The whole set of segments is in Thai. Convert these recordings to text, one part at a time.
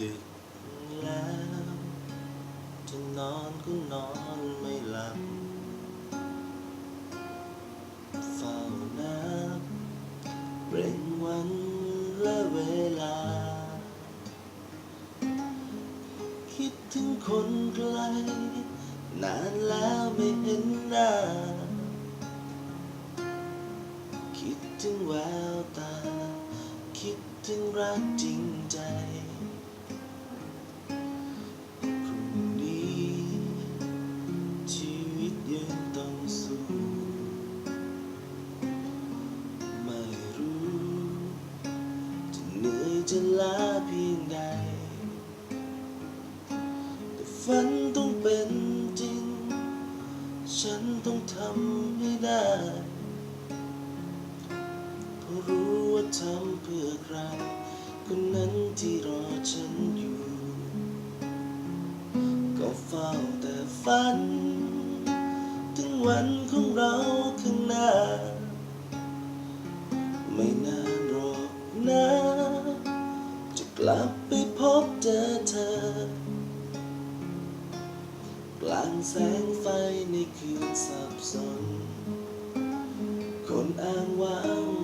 ดึกแล้วจะนอนก็นอนไม่หลับ เฝ้านับเร่งวันและเวลา คิดถึงคนไกล นานแล้วไม่เห็นหน้า คิดถึงแววตา คิดถึงรักจริงใจ ล้าเพียงใด แต่ฝันต้องเป็นจริง ฉันต้องทำให้ได้เพราะรู้ว่าทำเพื่อใคร คนนั้นที่รอฉันอยู่ ก็เฝ้าแต่ฝัน ถึงวันของเราข้างหน้าางแสงไฟในคืนสับสน คนอ้างว้าง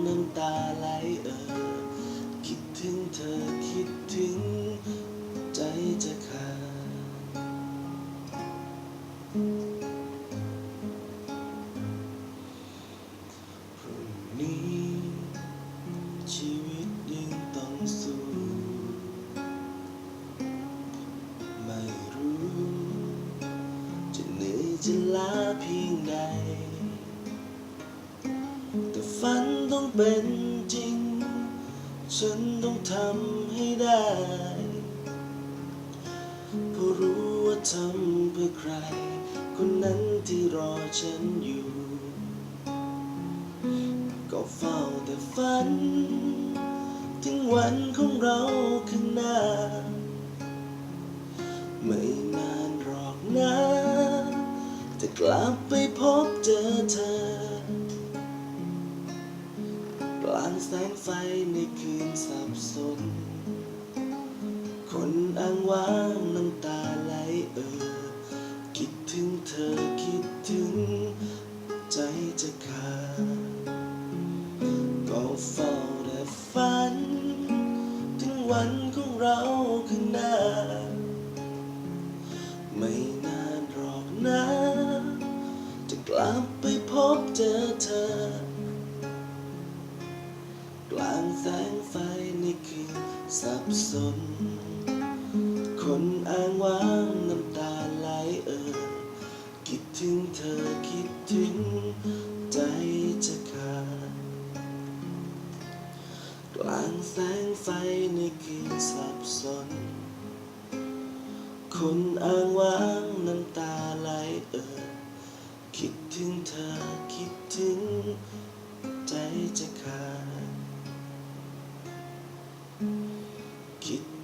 จะลาเพียงใด แต่ฝันต้องเป็นจริง ฉันต้องทำให้ได้เพราะรู้ว่าทำเพื่อใคร คนนั้นที่รอฉันอยู่ ก็เฝ้าแต่ฝัน ถึงวันของเราข้างหน้า ไม่ กลับไปพบเจอเธอกลางแสงไฟในคืนสับสน คนอ้างว้างน้ำตาไหลเออ คิดถึงเธอคิดถึงใจจะขาด งแสงไฟในคืนสับสน คนอ้างว้างน้ำตาไหลเอ่อคิดถึงเธอคิดถึงใจจะขาด กลางแสงไฟในคืนสับสน คนอ้างว้างน้ำตาไหลเอ่อคิดถึงเธอคิดถึงใจจะขาด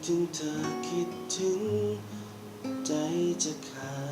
ถึงเธอคิดถึงใจจะขาด